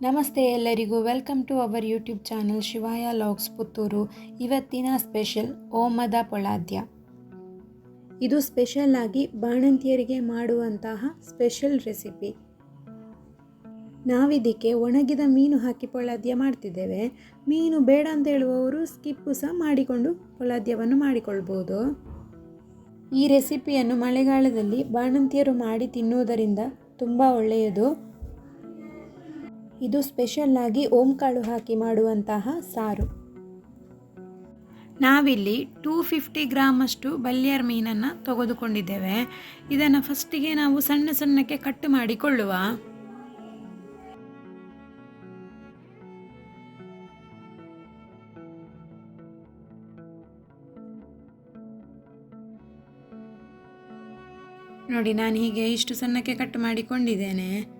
ನಮಸ್ತೆ ಎಲ್ಲರಿಗೂ. Welcome to our YouTube channel Shivaya logs Puttur. ಇವತ್ತಿನ ಸ್ಪೆಷಲ್ ಓಮದ ಪೊಳಾದ್ಯ. ಇದು ಸ್ಪೆಷಲ್ ಆಗಿ ಬಾಣಂತಿಯರಿಗೆ ಮಾಡುವಂತಹ ಸ್ಪೆಷಲ್ ರೆಸಿಪಿ. ನಾವಿದಕ್ಕೆ ಒಣಗಿದ ಮೀನು ಹಾಕಿ ಪೊಳಾದ್ಯ ಮಾಡ್ತಿದ್ದೇವೆ. ಮೀನು ಬೇಡ ಅಂತ ಹೇಳುವವರು ಸ್ಕಿಪ್ಪು ಸಹ ಮಾಡಿಕೊಂಡು ಪೊಳಾದ್ಯವನ್ನು ಮಾಡಿಕೊಳ್ಬೋದು. ಈ ರೆಸಿಪಿಯನ್ನು ಮಳೆಗಾಲದಲ್ಲಿ ಬಾಣಂತಿಯರು ಮಾಡಿ ತಿನ್ನುವುದರಿಂದ ತುಂಬ ಒಳ್ಳೆಯದು. ಇದು ಸ್ಪೆಷಲ್ ಆಗಿ ಓಂಕಾಳು ಹಾಕಿ ಮಾಡುವಂತಹ ಸಾರು. ನಾವಿಲ್ಲಿ ಟೂ ಫಿಫ್ಟಿ ಗ್ರಾಮಷ್ಟು ಬಲ್ಯಾರ್ ಮೀನನ್ನು ತೆಗೆದುಕೊಂಡಿದ್ದೇವೆ. ಇದನ್ನು ಫಸ್ಟಿಗೆ ನಾವು ಸಣ್ಣ ಸಣ್ಣಕ್ಕೆ ಕಟ್ ಮಾಡಿಕೊಳ್ಳುವ. ನೋಡಿ, ನಾನು ಹೀಗೆ ಇಷ್ಟು ಸಣ್ಣಕ್ಕೆ ಕಟ್ ಮಾಡಿಕೊಂಡಿದ್ದೇನೆ.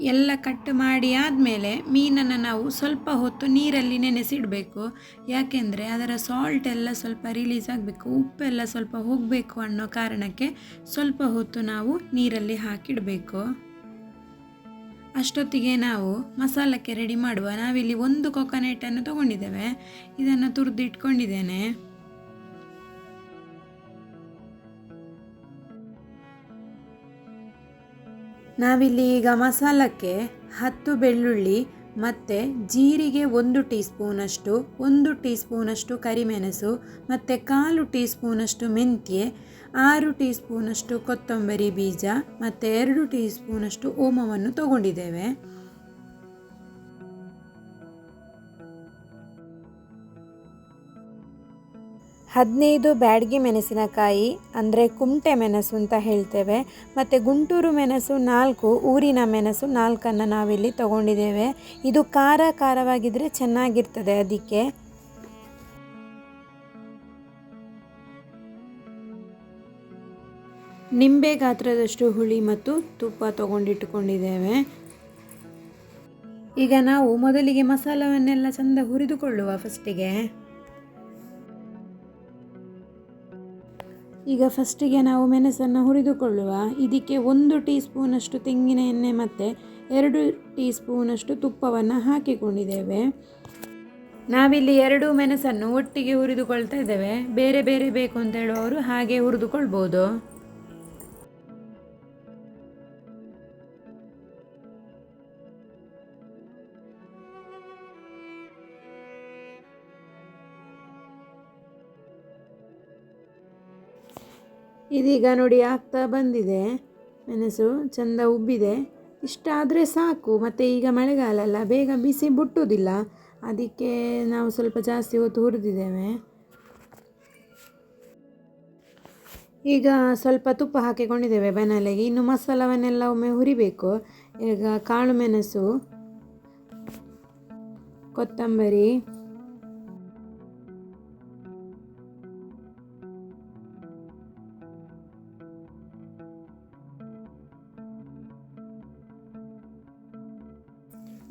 ಎಲ್ಲ ಕಟ್ ಮಾಡಿ ಆದಮೇಲೆ ಮೀನನ್ನು ನಾವು ಸ್ವಲ್ಪ ಹೊತ್ತು ನೀರಲ್ಲಿ ನೆನೆಸಿಡಬೇಕು. ಯಾಕೆಂದರೆ ಅದರ ಸಾಲ್ಟ್ ಎಲ್ಲ ಸ್ವಲ್ಪ ರಿಲೀಸ್ ಆಗಬೇಕು, ಉಪ್ಪೆಲ್ಲ ಸ್ವಲ್ಪ ಹೋಗಬೇಕು ಅನ್ನೋ ಕಾರಣಕ್ಕೆ ಸ್ವಲ್ಪ ಹೊತ್ತು ನಾವು ನೀರಲ್ಲಿ ಹಾಕಿಡಬೇಕು. ಅಷ್ಟೊತ್ತಿಗೆ ನಾವು ಮಸಾಲಕ್ಕೆ ರೆಡಿ ಮಾಡುವ. ನಾವಿಲ್ಲಿ ಒಂದು ಕೊಕೊನೆಟನ್ನು ತೊಗೊಂಡಿದ್ದೇವೆ. ಇದನ್ನು ತುರಿದು ನಾವಿಲ್ಲಿ ಈಗ ಮಸಾಲಕ್ಕೆ ಹತ್ತು ಬೆಳ್ಳುಳ್ಳಿ ಮತ್ತು ಜೀರಿಗೆ ಒಂದು ಟೀ ಸ್ಪೂನಷ್ಟು ಒಂದು ಟೀ ಸ್ಪೂನಷ್ಟು ಕರಿಮೆಣಸು ಮತ್ತು ಕಾಲು ಟೀ ಸ್ಪೂನಷ್ಟು ಮೆಂತ್ಯೆ, ಆರು ಟೀ ಸ್ಪೂನಷ್ಟು ಕೊತ್ತಂಬರಿ ಬೀಜ ಮತ್ತು ಎರಡು ಟೀ ಸ್ಪೂನಷ್ಟು ಓಮವನ್ನು ತಗೊಂಡಿದ್ದೇವೆ. ಹದಿನೈದು ಬ್ಯಾಡ್ಗೆ ಮೆಣಸಿನಕಾಯಿ, ಅಂದರೆ ಕುಮಟೆ ಮೆಣಸು ಅಂತ ಹೇಳ್ತೇವೆ. ಮತ್ತು ಗುಂಟೂರು ಮೆಣಸು ನಾಲ್ಕು, ಊರಿನ ಮೆಣಸು ನಾಲ್ಕನ್ನು ನಾವಿಲ್ಲಿ ತಗೊಂಡಿದ್ದೇವೆ. ಇದು ಖಾರ ಖಾರವಾಗಿದ್ದರೆ ಚೆನ್ನಾಗಿರ್ತದೆ ಅದಕ್ಕೆ. ನಿಂಬೆ ಗಾತ್ರದಷ್ಟು ಹುಳಿ ಮತ್ತು ತುಪ್ಪ ತಗೊಂಡಿಟ್ಟುಕೊಂಡಿದ್ದೇವೆ. ಈಗ ನಾವು ಮೊದಲಿಗೆ ಮಸಾಲವನ್ನೆಲ್ಲ ಚಂದ ಹುರಿದುಕೊಳ್ಳುವ ಫಸ್ಟಿಗೆ. ಈಗ ಫಸ್ಟಿಗೆ ನಾವು ಮೆಣಸನ್ನು ಹುರಿದುಕೊಳ್ಳುವ. ಇದಕ್ಕೆ ಒಂದು ಟೀ ಸ್ಪೂನಷ್ಟು ತೆಂಗಿನ ಎಣ್ಣೆ ಮತ್ತು ಎರಡು ಟೀ ಸ್ಪೂನಷ್ಟು ತುಪ್ಪವನ್ನು ಹಾಕಿಕೊಂಡಿದ್ದೇವೆ. ನಾವಿಲ್ಲಿ ಎರಡು ಮೆಣಸನ್ನು ಒಟ್ಟಿಗೆ ಹುರಿದುಕೊಳ್ತಾ ಇದ್ದೇವೆ. ಬೇರೆ ಬೇರೆ ಬೇಕು ಅಂತ ಹೇಳುವವರು ಹಾಗೆ ಹುರಿದುಕೊಳ್ಬೋದು. ಇದೀಗ ನೋಡಿ ಆಗ್ತಾ ಬಂದಿದೆ. ಮೆಣಸು ಚೆಂದ ಉಬ್ಬಿದೆ. ಇಷ್ಟಾದರೆ ಸಾಕು, ಮತ್ತು ಈಗ ಮಳೆಗಾಲ ಅಲ್ಲ, ಬೇಗ ಬಿಸಿ ಬುಟ್ಟುವುದಿಲ್ಲ. ಅದಕ್ಕೆ ನಾವು ಸ್ವಲ್ಪ ಜಾಸ್ತಿ ಹೊತ್ತು ಹುರಿದಿದ್ದೇವೆ. ಈಗ ಸ್ವಲ್ಪ ತುಪ್ಪ ಹಾಕಿಕೊಂಡಿದ್ದೇವೆ ಬೆನಲೆಗೆ ಇನ್ನು ಮಸಾಲವನ್ನೆಲ್ಲ ಒಮ್ಮೆ ಹುರಿಬೇಕು. ಈಗ ಕಾಳು ಮೆಣಸು, ಕೊತ್ತಂಬರಿ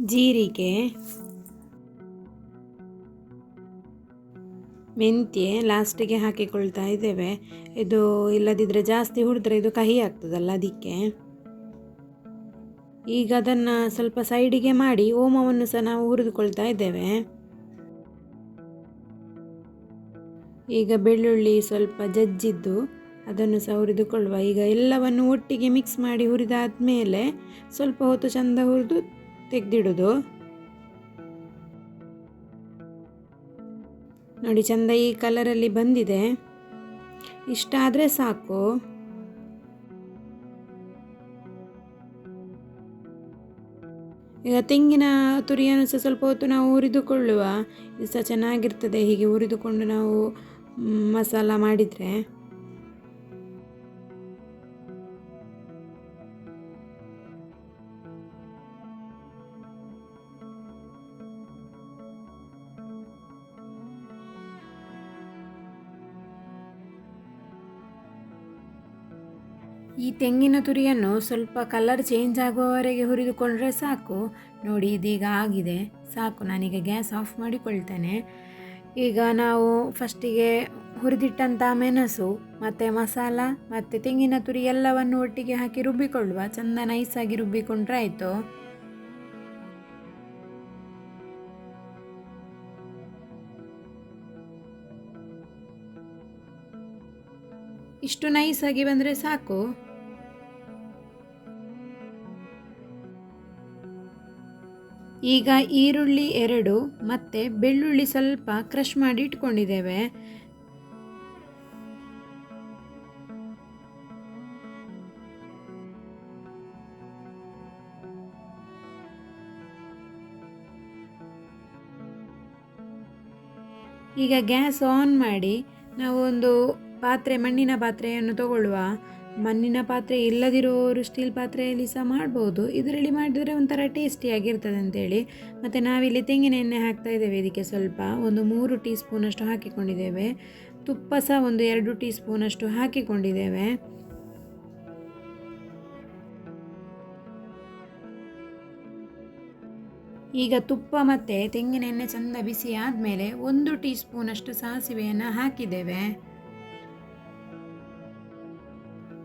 ಜೀರಿಗೆ, ಮೆಂತ್ಯೆ ಲಾಸ್ಟಿಗೆ ಹಾಕಿಕೊಳ್ತಾ ಇದ್ದೇವೆ. ಇದು ಇಲ್ಲದಿದ್ದರೆ ಜಾಸ್ತಿ ಹುಡಿದ್ರೆ ಇದು ಕಹಿ ಆಗ್ತದಲ್ಲ ಅದಕ್ಕೆ. ಈಗ ಅದನ್ನು ಸ್ವಲ್ಪ ಸೈಡಿಗೆ ಮಾಡಿ ಓಮವನ್ನು ಸಹ ನಾವು ಹುರಿದುಕೊಳ್ತಾ ಇದ್ದೇವೆ. ಈಗ ಬೆಳ್ಳುಳ್ಳಿ ಸ್ವಲ್ಪ ಜಜ್ಜಿದ್ದು ಅದನ್ನು ಸಹ ಹುರಿದುಕೊಳ್ಳುವ. ಈಗ ಎಲ್ಲವನ್ನು ಒಟ್ಟಿಗೆ ಮಿಕ್ಸ್ ಮಾಡಿ ಹುರಿದಾದ ಮೇಲೆ ಸ್ವಲ್ಪ ಹೊತ್ತು ಚೆಂದ ಹುರಿದು ತೆಗೆದಿಡೋದು. ನೋಡಿ ಚಂದ ಈ ಕಲರಲ್ಲಿ ಬಂದಿದೆ. ಇಷ್ಟ ಆದರೆ ಸಾಕು. ಈಗ ತೆಂಗಿನ ತುರಿಯನ್ನು ಸಹ ಸ್ವಲ್ಪ ಹೊತ್ತು ನಾವು ಹುರಿದುಕೊಳ್ಳುವ. ಇದು ಸಹ ಚೆನ್ನಾಗಿರ್ತದೆ ಹೀಗೆ ಹುರಿದುಕೊಂಡು ನಾವು ಮಸಾಲ ಮಾಡಿದರೆ. ಈ ತೆಂಗಿನ ತುರಿಯನ್ನು ಸ್ವಲ್ಪ ಕಲರ್ ಚೇಂಜ್ ಆಗುವವರೆಗೆ ಹುರಿದುಕೊಂಡ್ರೆ ಸಾಕು. ನೋಡಿ, ಇದೀಗ ಆಗಿದೆ. ಸಾಕು, ನಾನೀಗ ಗ್ಯಾಸ್ ಆಫ್ ಮಾಡಿಕೊಳ್ತೇನೆ. ಈಗ ನಾವು ಫಸ್ಟಿಗೆ ಹುರಿದಿಟ್ಟಂಥ ಮೆಣಸು, ಮತ್ತು ಮಸಾಲ, ಮತ್ತು ತೆಂಗಿನ ತುರಿ ಎಲ್ಲವನ್ನು ಒಟ್ಟಿಗೆ ಹಾಕಿ ರುಬ್ಬಿಕೊಳ್ಳುವ. ಚೆಂದ ನೈಸಾಗಿ ರುಬ್ಬಿಕೊಂಡ್ರೆ ಆಯಿತು. ಇಷ್ಟು ನೈಸಾಗಿ ಬಂದರೆ ಸಾಕು. ಈಗ ಈರುಳ್ಳಿ ಎರಡು, ಮತ್ತು ಬೆಳ್ಳುಳ್ಳಿ ಸ್ವಲ್ಪ ಕ್ರಷ್ ಮಾಡಿ ಇಟ್ಕೊಂಡಿದ್ದೇವೆ. ಈಗ ಗ್ಯಾಸ್ ಆನ್ ಮಾಡಿ ನಾವು ಒಂದು ಪಾತ್ರೆ, ಮಣ್ಣಿನ ಪಾತ್ರೆಯನ್ನು ತಗೊಳ್ಳುವ. ಮಣ್ಣಿನ ಪಾತ್ರೆ ಇಲ್ಲದಿರುವವರು ಸ್ಟೀಲ್ ಪಾತ್ರೆಯಲ್ಲಿ ಸಹ ಮಾಡ್ಬೋದು. ಇದರಲ್ಲಿ ಮಾಡಿದರೆ ಒಂಥರ ಟೇಸ್ಟಿಯಾಗಿರ್ತದೆ ಅಂತೇಳಿ. ಮತ್ತು ನಾವಿಲ್ಲಿ ತೆಂಗಿನ ಎಣ್ಣೆ ಹಾಕ್ತಾ ಇದ್ದೇವೆ. ಇದಕ್ಕೆ ಸ್ವಲ್ಪ, ಒಂದು ಮೂರು ಟೀ ಸ್ಪೂನಷ್ಟು ಹಾಕಿಕೊಂಡಿದ್ದೇವೆ. ತುಪ್ಪ ಸಹ ಒಂದು ಎರಡು ಟೀ ಸ್ಪೂನಷ್ಟು ಹಾಕಿಕೊಂಡಿದ್ದೇವೆ. ಈಗ ತುಪ್ಪ ಮತ್ತು ತೆಂಗಿನ ಎಣ್ಣೆ ಚೆಂದ ಬಿಸಿ ಆದಮೇಲೆ ಒಂದು ಟೀ ಸ್ಪೂನಷ್ಟು ಸಾಸಿವೆಯನ್ನು ಹಾಕಿದ್ದೇವೆ.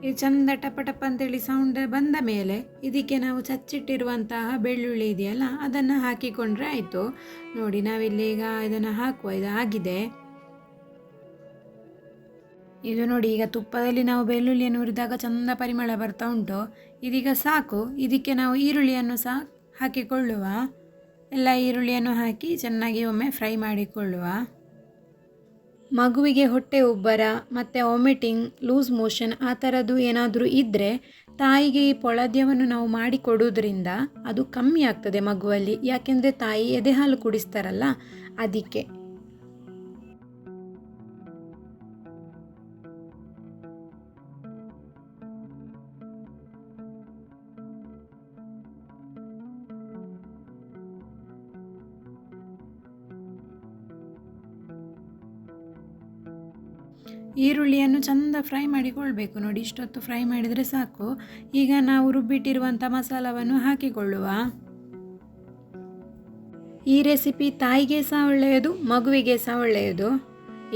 ಇದು ಚಂದ ಟಪ ಟಪ ಅಂತೇಳಿ ಸೌಂಡ್ ಬಂದ ಮೇಲೆ ಇದಕ್ಕೆ ನಾವು ಚಚ್ಚಿಟ್ಟಿರುವಂತಹ ಬೆಳ್ಳುಳ್ಳಿ ಇದೆಯಲ್ಲ, ಅದನ್ನು ಹಾಕಿಕೊಂಡ್ರೆ ಆಯಿತು. ನೋಡಿ, ನಾವಿಲ್ಲಿ ಈಗ ಇದನ್ನು ಹಾಕುವ, ಇದು ಆಗಿದೆ. ಇದು ನೋಡಿ, ಈಗ ತುಪ್ಪದಲ್ಲಿ ನಾವು ಬೆಳ್ಳುಳ್ಳಿಯನ್ನು ಹುರಿದಾಗ ಚಂದ ಪರಿಮಳ ಬರ್ತಾ ಉಂಟು. ಇದೀಗ ಸಾಕು, ಇದಕ್ಕೆ ನಾವು ಈರುಳ್ಳಿಯನ್ನು ಸಹ ಹಾಕಿಕೊಳ್ಳುವ. ಎಲ್ಲ ಈರುಳ್ಳಿಯನ್ನು ಹಾಕಿ ಚೆನ್ನಾಗಿ ಒಮ್ಮೆ ಫ್ರೈ ಮಾಡಿಕೊಳ್ಳುವ. ಮಗುವಿಗೆ ಹೊಟ್ಟೆ ಉಬ್ಬರ ಮತ್ತು ವಾಮಿಟಿಂಗ್ ಲೂಸ್ ಮೋಷನ್ ಆ ಥರದ್ದು ಏನಾದರೂ ಇದ್ದರೆ ತಾಯಿಗೆ ಈ ಪೊಳದ್ಯವನ್ನು ನಾವು ಮಾಡಿ ಕೊಡೋದ್ರಿಂದ ಅದು ಕಮ್ಮಿ ಆಗ್ತದೆ ಮಗುವಲ್ಲಿ. ಯಾಕೆಂದರೆ ತಾಯಿ ಎದೆ ಹಾಲು ಕುಡಿಸ್ತಾರಲ್ಲ, ಅದಕ್ಕೆ. ಈರುಳ್ಳಿಯನ್ನು ಚಂದ ಫ್ರೈ ಮಾಡಿಕೊಳ್ಬೇಕು. ನೋಡಿ, ಇಷ್ಟೊತ್ತು ಫ್ರೈ ಮಾಡಿದರೆ ಸಾಕು. ಈಗ ನಾವು ರುಬ್ಬಿಟ್ಟಿರುವಂಥ ಮಸಾಲವನ್ನು ಹಾಕಿಕೊಳ್ಳುವ. ಈ ರೆಸಿಪಿ ತಾಯಿಗೆ ಸಹ ಒಳ್ಳೆಯದು, ಮಗುವಿಗೆ ಸಹ ಒಳ್ಳೆಯದು.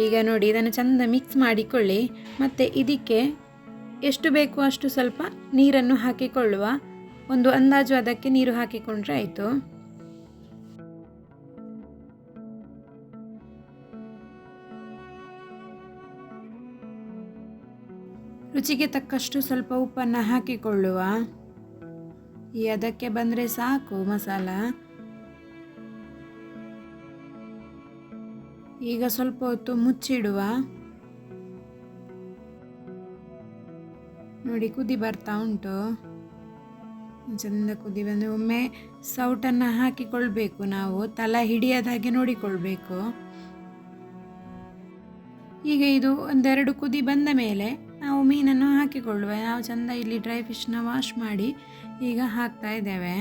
ಈಗ ನೋಡಿ, ಇದನ್ನು ಚಂದ ಮಿಕ್ಸ್ ಮಾಡಿಕೊಳ್ಳಿ. ಮತ್ತು ಇದಕ್ಕೆ ಎಷ್ಟು ಬೇಕು ಅಷ್ಟು ಸ್ವಲ್ಪ ನೀರನ್ನು ಹಾಕಿಕೊಳ್ಳುವ. ಒಂದು ಅಂದಾಜು ಅದಕ್ಕೆ ನೀರು ಹಾಕಿಕೊಂಡ್ರೆ ಆಯಿತು. ರುಚಿಗೆ ತಕ್ಕಷ್ಟು ಸ್ವಲ್ಪ ಉಪ್ಪನ್ನು ಹಾಕಿಕೊಳ್ಳುವ. ಈ ಅದಕ್ಕೆ ಬಂದರೆ ಸಾಕು ಮಸಾಲ. ಈಗ ಸ್ವಲ್ಪ ಹೊತ್ತು ಮುಚ್ಚಿಡುವ. ನೋಡಿ, ಕುದಿ ಬರ್ತಾ ಉಂಟು. ಚಂದ ಕುದಿ ಬಂದರೆ ಒಮ್ಮೆ ಸೌಟನ್ನು ಹಾಕಿಕೊಳ್ಬೇಕು ನಾವು. ತಲೆ ಹಿಡಿಯದ ಹಾಗೆ ನೋಡಿಕೊಳ್ಬೇಕು. ಈಗ ಇದು ಒಂದೆರಡು ಕುದಿ ಬಂದ ಮೇಲೆ ನಾವು ಮೀನನ್ನು ಹಾಕಿಕೊಳ್ಳುವ. ನಾವು ಚಂದ ಇಲ್ಲಿ ಡ್ರೈ ಫಿಶ್ನ ವಾಶ್ ಮಾಡಿ ಈಗ ಹಾಕ್ತಾ ಇದ್ದೇವೆ.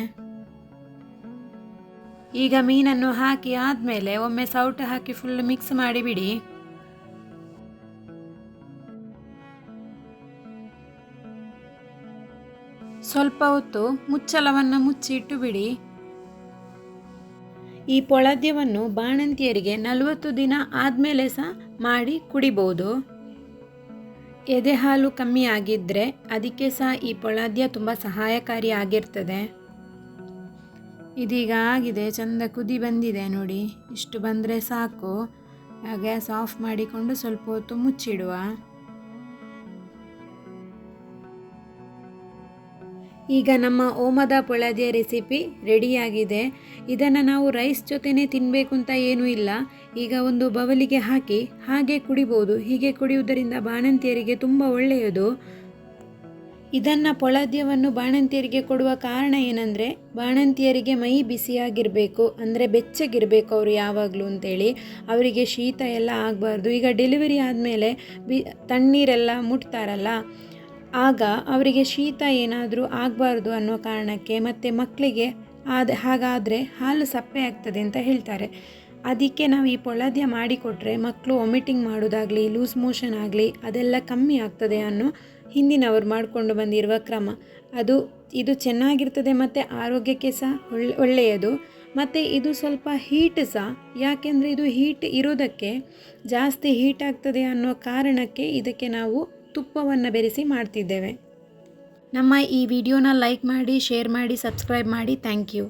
ಈಗ ಮೀನನ್ನು ಹಾಕಿ ಆದಮೇಲೆ ಒಮ್ಮೆ ಸೌಟ್ ಹಾಕಿ ಫುಲ್ ಮಿಕ್ಸ್ ಮಾಡಿಬಿಡಿ ಸ್ವಲ್ಪ ಹೊತ್ತು ಮುಚ್ಚಳವನ್ನು ಮುಚ್ಚಿಟ್ಟು ಬಿಡಿ. ಈ ಪೊಳದ್ಯವನ್ನು ಬಾಣಂತಿಯರಿಗೆ ನಲವತ್ತು ದಿನ ಆದಮೇಲೆ ಸಹ ಮಾಡಿ ಕುಡಿಬೋದು. ಎದೆ ಹಾಲು ಕಮ್ಮಿ ಆಗಿದ್ದರೆ ಅದಕ್ಕೆ ಸಹ ಈ ಪೊಳಾದ್ಯ ತುಂಬ ಸಹಾಯಕಾರಿ ಆಗಿರ್ತದೆ. ಇದೀಗ ಆಗಿದೆ, ಚಂದ ಕುದಿ ಬಂದಿದೆ ನೋಡಿ. ಇಷ್ಟು ಬಂದರೆ ಸಾಕು. ಗ್ಯಾಸ್ ಆಫ್ ಮಾಡಿಕೊಂಡು ಸ್ವಲ್ಪ ಹೊತ್ತು ಮುಚ್ಚಿಡುವ. ಈಗ ನಮ್ಮ ಓಮದ ಪೊಳದಿಯ ರೆಸಿಪಿ ರೆಡಿಯಾಗಿದೆ. ಇದನ್ನು ನಾವು ರೈಸ್ ಜೊತೆನೇ ತಿನ್ನಬೇಕು ಅಂತ ಏನೂ ಇಲ್ಲ. ಈಗ ಒಂದು ಬವಲಿಗೆ ಹಾಕಿ ಹಾಗೆ ಕುಡಿಬೋದು. ಹೀಗೆ ಕುಡಿಯುವುದರಿಂದ ಬಾಣಂತಿಯರಿಗೆ ತುಂಬ ಒಳ್ಳೆಯದು. ಇದನ್ನು ಪೊಳದ್ಯವನ್ನು ಬಾಣಂತಿಯರಿಗೆ ಕೊಡುವ ಕಾರಣ ಏನಂದರೆ, ಬಾಣಂತಿಯರಿಗೆ ಮೈ ಬಿಸಿಯಾಗಿರಬೇಕು, ಅಂದರೆ ಬೆಚ್ಚಗಿರಬೇಕು ಅವರು ಯಾವಾಗಲೂ ಅಂತೇಳಿ. ಅವರಿಗೆ ಶೀತ ಎಲ್ಲ ಆಗಬಾರ್ದು. ಈಗ ಡೆಲಿವರಿ ಆದಮೇಲೆ ಬಿ, ತಣ್ಣೀರೆಲ್ಲ ಮುಟ್ತಾರಲ್ಲ ಆಗ ಅವರಿಗೆ ಶೀತ ಏನಾದರೂ ಆಗಬಾರ್ದು ಅನ್ನೋ ಕಾರಣಕ್ಕೆ ಮತ್ತು ಮಕ್ಕಳಿಗೆ ಆದ ಹಾಗಾದರೆ ಹಾಲು ಸಪ್ಪೆ ಆಗ್ತದೆ ಅಂತ ಹೇಳ್ತಾರೆ. ಅದಕ್ಕೆ ನಾವು ಈ ಪೊಳದ್ಯ ಮಾಡಿಕೊಟ್ರೆ ಮಕ್ಕಳು ವಾಮಿಟಿಂಗ್ ಮಾಡೋದಾಗಲಿ ಲೂಸ್ ಮೋಷನ್ ಆಗಲಿ, ಅದೆಲ್ಲ ಕಮ್ಮಿ ಆಗ್ತದೆ ಅನ್ನೋ ಹಿಂದಿನವರು ಮಾಡಿಕೊಂಡು ಬಂದಿರುವ ಕ್ರಮ. ಅದು, ಇದು ಚೆನ್ನಾಗಿರ್ತದೆ ಮತ್ತು ಆರೋಗ್ಯಕ್ಕೆ ಸಹ ಒಳ್ಳೆ, ಒಳ್ಳೆಯದು. ಮತ್ತು ಇದು ಸ್ವಲ್ಪ ಹೀಟ್ ಸಹ ಯಾಕೆಂದರೆ ಇದು ಹೀಟ್ ಇರೋದಕ್ಕೆ ಜಾಸ್ತಿ ಹೀಟ್ ಆಗ್ತದೆ ಅನ್ನೋ ಕಾರಣಕ್ಕೆ ಇದಕ್ಕೆ ನಾವು ತುಪ್ಪವನ್ನು ಬೆರೆಸಿ ಮಾಡ್ತಿದ್ದೇವೆ. ನಮ್ಮ ಈ ವಿಡಿಯೋನ ಲೈಕ್ ಮಾಡಿ ಶೇರ್ ಮಾಡಿ ಸಬ್ಸ್ಕ್ರೈಬ್ ಮಾಡಿ. Thank you.